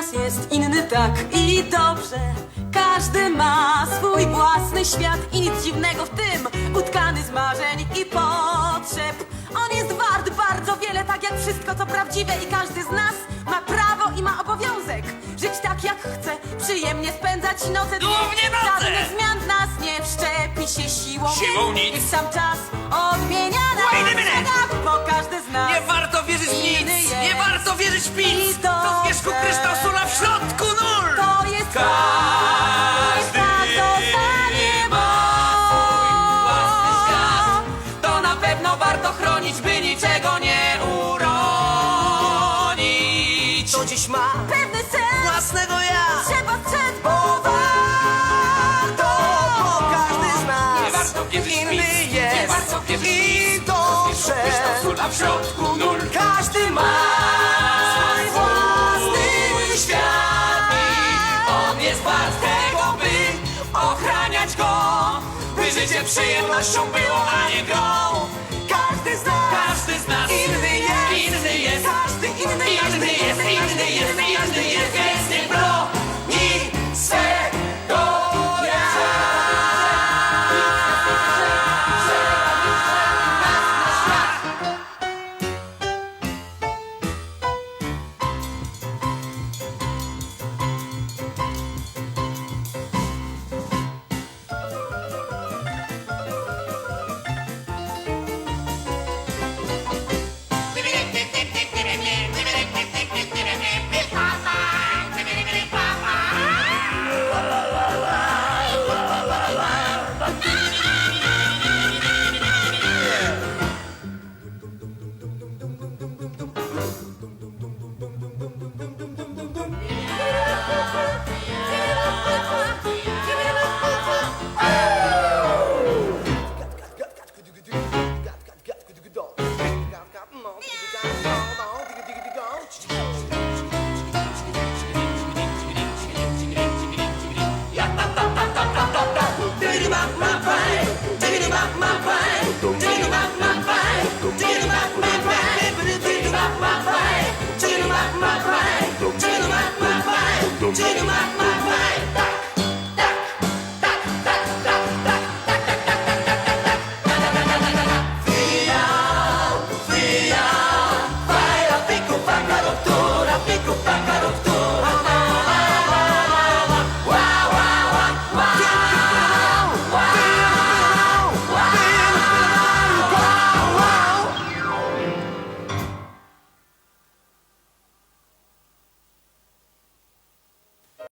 nas jest inny tak i dobrze. Każdy ma swój własny świat i nic dziwnego w tym, utkany z marzeń i potrzeb. On jest wart bardzo wiele, tak jak wszystko co prawdziwe i każdy z nas ma prawo i ma obowiązek żyć tak jak chce, przyjemnie spędzać noce. Głównie noce! Żadnych zmian w nas nie wszczepi się siłą. Siłą nic. Sam czas odmienia nas. Wait a minute! Bo każdy z nas Nie warto wierzyć w nic! Nie warto wierzyć w nic! To dziś ma Pewny sens własnego ja! trzeba strzec, Bo warto, bo każdy z nas Nie warto inny jest nie warto i dobrze. W środku nul. Każdy ma swój własny świat i on jest wart tego, by ochraniać go, by życie przyjemnością było, a nie grą. Każdy z nas, Każdy z nas inny jest, inny Take my, my